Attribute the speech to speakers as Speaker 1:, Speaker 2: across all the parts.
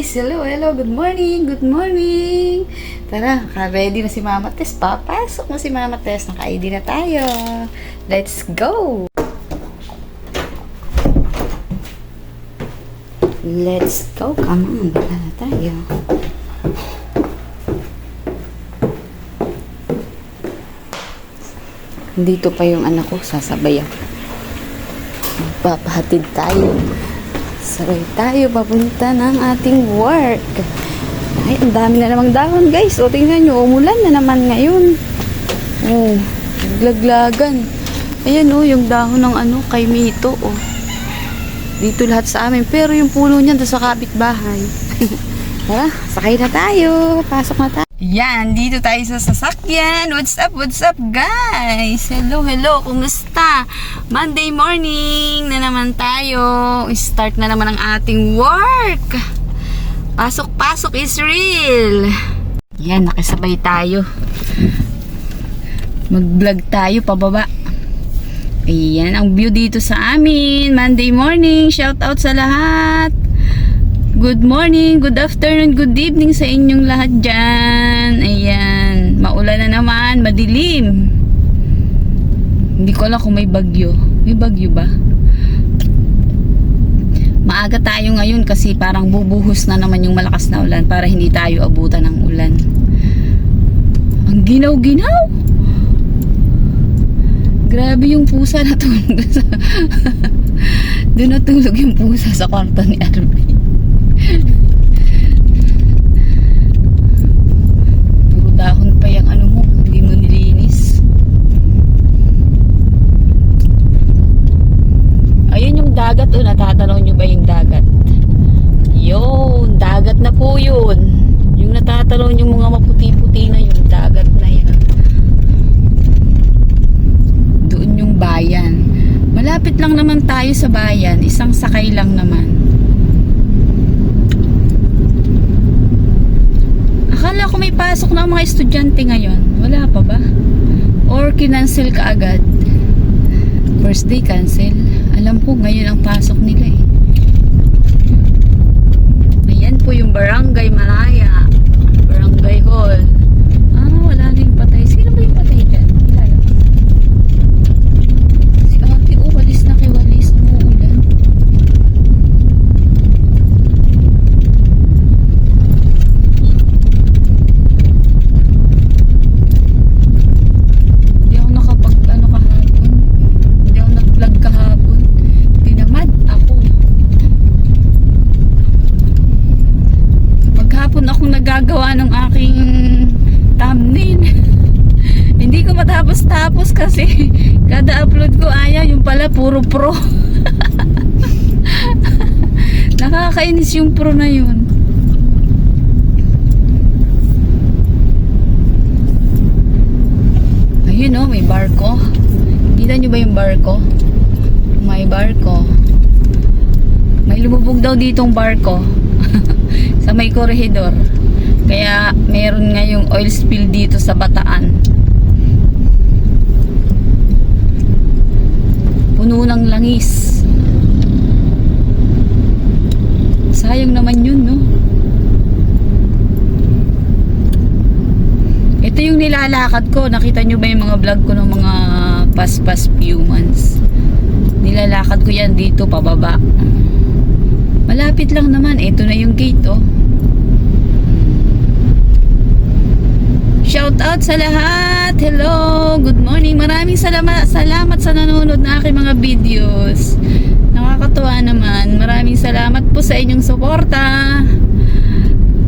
Speaker 1: guys! Hello, hello! Good morning! Good morning! Tara, ready na si Mama Tess. Papasok na si Mama Tess. Naka-ID na tayo. Let's go! Let's go! Come on, baka na tayo. Dito pa yung anak ko, sasabay ako. Magpapahatid tayo. Sabay tayo papunta ng ating work. Ay, ang dami na namang dahon guys. O, tingnan nyo, umulan na naman ngayon. Oh, naglaglagan. Ayan oh, yung dahon ng ano, kay Mito oh. Dito lahat sa amin. Pero yung puno niyan, doon sa kapitbahay. Tara, sakay na tayo. Pasok na tayo. Yan, dito tayo sa sasakyan. What's up, what's up, guys? Hello, hello, kumusta? Monday morning na naman tayo. Start na naman ang ating work. Pasok, pasok is real. Yan, nakisabay tayo. Mag-vlog tayo pababa. Ayan, ang view dito sa amin. Monday morning. Shout out sa lahat. Good morning, good afternoon, good evening sa inyong lahat dyan. Ayan, maulan na naman, madilim. Hindi ko alam kung may bagyo. May bagyo ba? Maaga tayo ngayon kasi parang bubuhos na naman yung malakas na ulan para hindi tayo abutan ng ulan. Ang ginaw-ginaw! Grabe yung pusa na tulog. Doon natulog yung pusa sa kwarto ni Arby. Puro dahon pa yung ano mo, hindi mo nilinis. Ayun yung dagat, oh, natatanong nyo ba yung dagat? Yun, dagat na po yun. Yung natatanong yung mga maputi-puti na yun, dagat na yan. Doon yung bayan. Malapit lang naman tayo sa bayan, isang sakay lang naman. Akala ko may pasok na ang mga estudyante ngayon. Wala pa ba? Or kinancel ka agad? First day cancel. Alam ko ngayon ang pasok nila eh. Ayan po yung Barangay Malaya. Barangay Hall. Ah, wala na yung patay. Sino ba yung patay dyan? Kilala ko. Si ate, oh, walis na kay walis. Umuulan. Hindi ako nakapag ano kahapon. Hindi ako nag-vlog kahapon. Pinamad ako. Maghapon ako nagagawa ng aking thumbnail. Hindi ko matapos-tapos kasi kada upload ko ayaw yung pala puro pro. Nakakainis yung pro na yun. Ayun oh, may barko. Kita nyo ba yung barko? May barko. May lumubog daw ditong barko. sa may korehidor. Kaya meron ngayong oil spill dito sa Bataan. Puno ng langis. Sayang naman yun, no? Ito yung nilalakad ko. Nakita nyo ba yung mga vlog ko ng mga past-past few months? Nilalakad ko yan dito pababa. Malapit lang naman. Ito na yung gate, oh. Shout out sa lahat. Hello. Good morning. Maraming salamat, salamat sa nanonood na aking mga videos. Nakakatuwa naman. Maraming salamat po sa inyong suporta.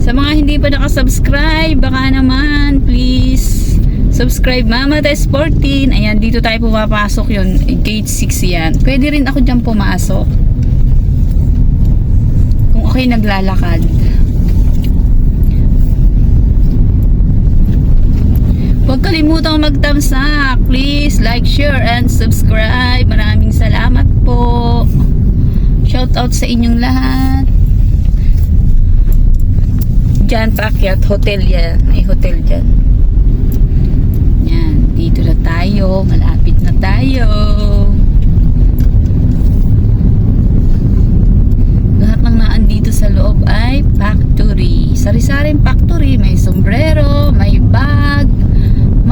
Speaker 1: Sa mga hindi pa nakasubscribe, baka naman, please, subscribe Mama Tess 14. Ayan, dito tayo pumapasok yun. Gate 6 yan. Pwede rin ako dyan pumasok. Kung okay naglalakad. Kalimutang mag-thumbs up. Please like, share, and subscribe. Maraming salamat po. Shout out sa inyong lahat. Diyan, Pakyat Hotel yan. May hotel dyan. Yan. Dito na tayo. Malapit na tayo. Lahat ng naan dito sa loob ay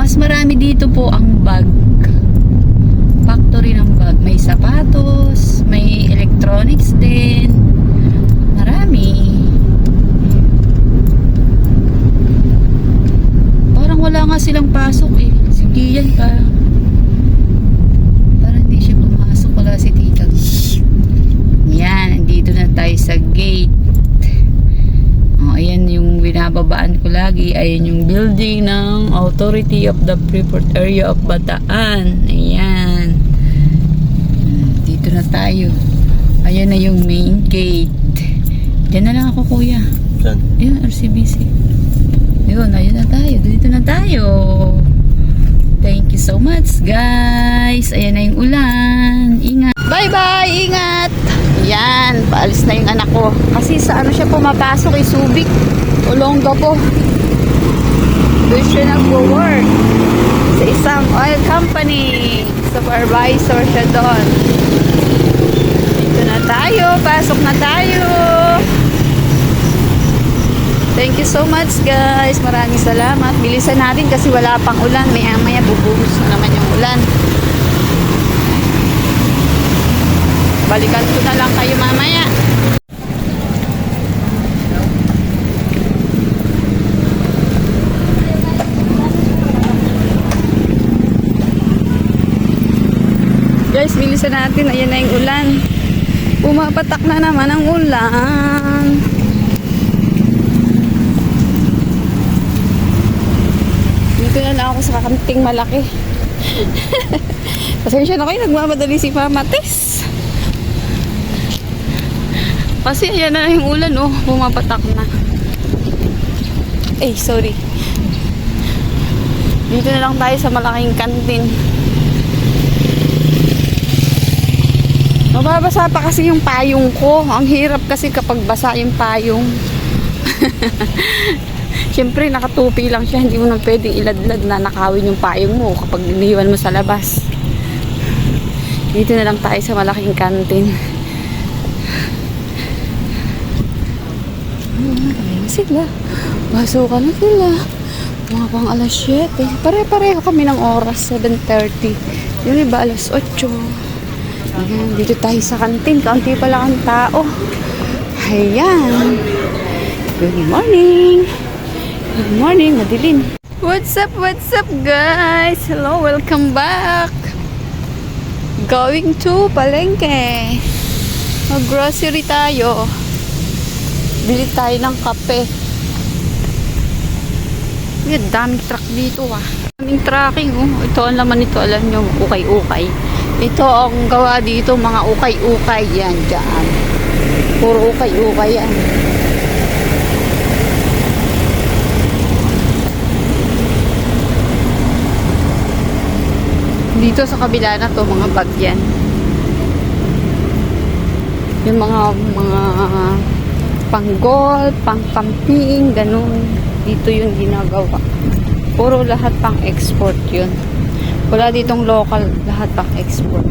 Speaker 1: packed marami dito po ang bag. Factory ng bag. May sapatos, may electronics din. Marami. Parang wala nga silang pasok eh. Si Kian pa. Parang hindi siya pumasok. Wala si Tita. Yan, nandito na tayo sa gate. Ayan binababaan ko lagi. Ayan yung building ng Authority of the Freeport Area of Bataan. Ayan. Dito na tayo. Ayan na yung main gate. Diyan na lang ako kuya.
Speaker 2: Saan?
Speaker 1: Ayun, RCBC. Yun, ayun na tayo. Dito na tayo. Thank you so much, guys. Ayan na yung ulan. Ingat. Bye-bye. Ingat. Yan. Paalis na yung anak ko. Kasi sa ano siya pumapasok kay Subic. Olongga po. Doon siya nag-work. Sa isang oil company. Supervisor siya doon. Dito na tayo. Pasok na tayo. Thank you so much guys. Maraming salamat. Bilisan natin kasi wala pang ulan. Maya maya bubuhos na naman yung ulan. Balikan ko na lang kayo mamaya. Guys, bilisan natin. Ayan na yung ulan. Pumapatak na naman ang ulan. Dito na lang ako sa kakanting malaki. Pasensya na kayo, nagmamadali si Mama Tess. Kasi ayan na yung ulan, oh. Pumapatak na. Eh, sorry. Dito na lang tayo sa malaking kantin. Mababasa pa kasi yung payong ko. Ang hirap kasi kapag basa yung payong. Siyempre, nakatupi lang siya. Hindi mo na pwedeng iladlad na nakawin yung payong mo kapag iniwan mo sa labas. Dito na lang tayo sa malaking kantin. Ayan sila. Pasukan na sila. Mga pang alas 7. Pare-pareho kami ng oras. 7.30. Yung iba alas 8. Ayan, dito tayo sa kantin. Kaunti pa lang ang tao. Ayan. Good morning. Good morning, madilim. What's up, what's up guys? Hello, welcome back. Going to Palengke. Mag-grocery tayo. Bili tayo ng kape. Ang daming truck dito ah. Daming tracking oh. Ito ang laman nito, alam nyo, ukay-ukay. Ito ang gawa dito, mga ukay-ukay yan dyan. Puro ukay-ukay yan. Dito sa kabila na to, mga bagyan. Yung mga mga pang-golf, pang-camping, ganun. Dito yung ginagawa. Puro lahat pang export yun. Wala ditong local, lahat pang export.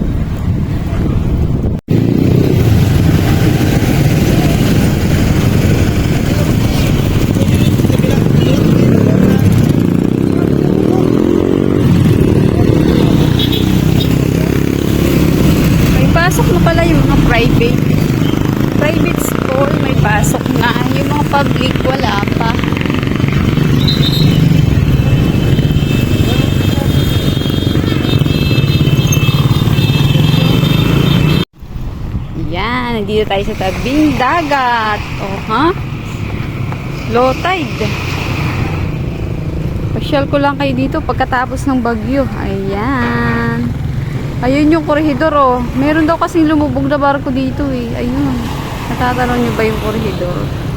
Speaker 1: May pasok na pala yung mga private. Private school, may pasok na. Yung mga public, wala pa. Yan, nandito tayo sa tabing dagat. O, ha? Low tide. Pasyal ko lang kayo dito pagkatapos ng bagyo. Ayan. Ayun yung korehidor, oh. Meron daw kasing lumubog na barko dito, eh. Ayun. Natatanong niyo ba yung korehidor?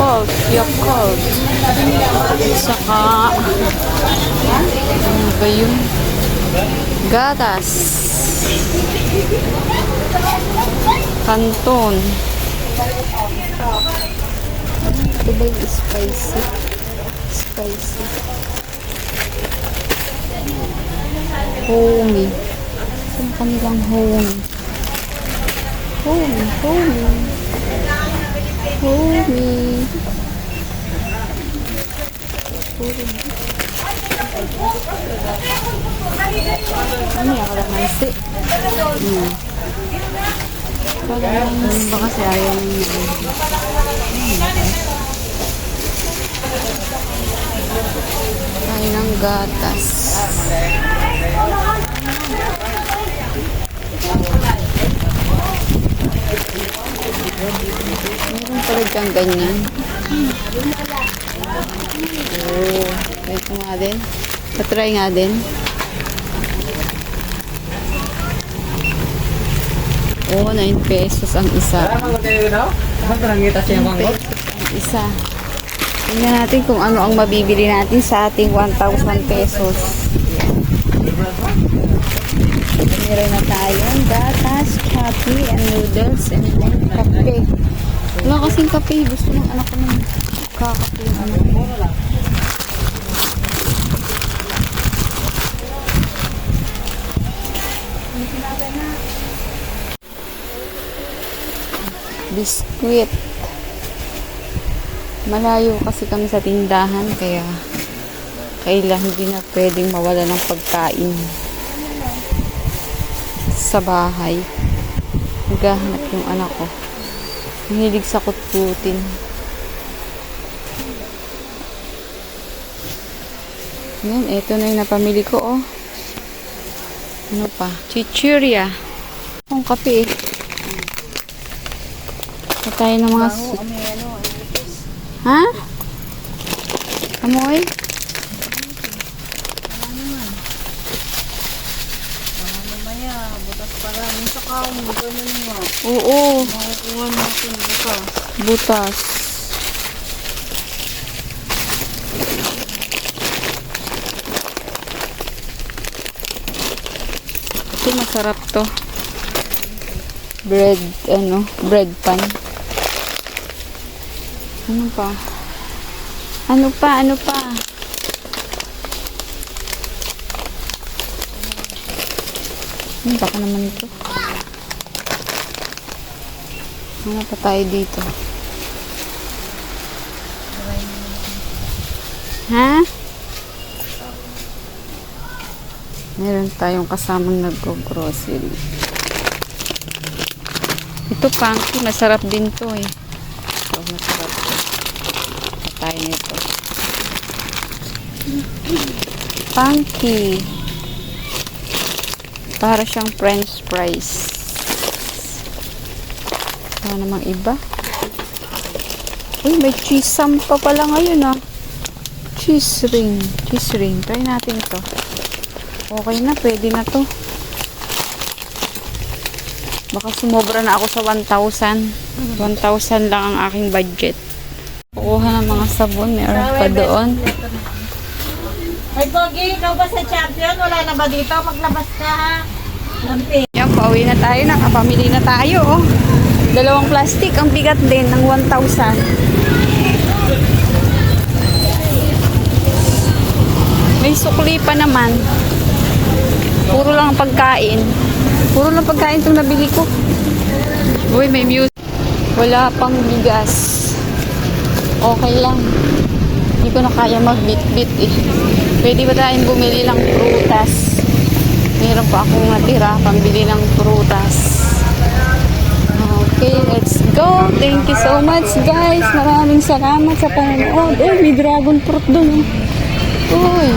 Speaker 1: Yakult. Yakult. Saka, ano ba yun? Gatas. Kanton. Ito ba yung spicy? Spicy. Homey. Saan kanilang homey? Homey, homey. Homey. Ano yung kalamansi? Hmm. Kalamansi. Baka kasi ayaw niya. Ay, ng gatas. Meron pala diyang ganyan. Oo. Oh, ito nga din. Patry nga din. Oo, oh, 9 pesos ang isa. Isa. Tingnan natin kung ano ang mabibili natin sa ating 1,000 pesos. Meron na tayong gatas, coffee, and noodles, and then kape. Wala kasing kape. Gusto ng anak ko ng kakape. Ano? Biskuit. Malayo kasi kami sa tindahan kaya kailan hindi na pwedeng mawala ng pagkain sa bahay. Naghahanap yung anak ko. Mahilig sa kutkutin. Yan, eto na yung napamili ko, oh. Ano pa? Chichuria. Ang kape, eh. Patay ng mga... Ha? Amoy?
Speaker 2: Sa kaon, ganun nga.
Speaker 1: Oo.
Speaker 2: Makukuha natin butas.
Speaker 1: Butas. Ito masarap to. Bread, ano, bread pan. Ano pa? Ano pa, ano pa? Ano baka naman ito? Ano pa tayo dito? Ha? Meron tayong kasamang nag-grocery. Ito panky, masarap din to eh. Patay nito. Panky. Para siyang french fries. Wala namang iba. Uy, may cheese sam pa pala ngayon ah. Cheese ring. Cheese ring. Try natin to. Okay na, pwede na to. Baka sumobra na ako sa 1,000. 1,000 lang ang aking budget. Kukuha ng mga sabon. Meron pa doon.
Speaker 3: Ay, Pogi, ikaw ba sa champion? Wala na ba dito? Maglabas ka, ha? Lampi.
Speaker 1: Yan, pauwi na tayo. Nakapamili na tayo. Oh. Dalawang plastic. Ang bigat din ng 1,000. May sukli pa naman. Puro lang pagkain. Puro lang pagkain itong nabili ko. Uy, may music. Wala pang bigas. Okay lang. Hindi ko na kaya magbit-bit eh. Pwede ba tayong bumili ng prutas? Meron pa akong natira pambili ng prutas. Okay, let's go. Thank you so much, guys. Maraming salamat sa panonood. Uy, may dragon fruit dun. oh. Uy.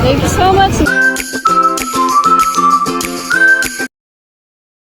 Speaker 1: Thank you so much.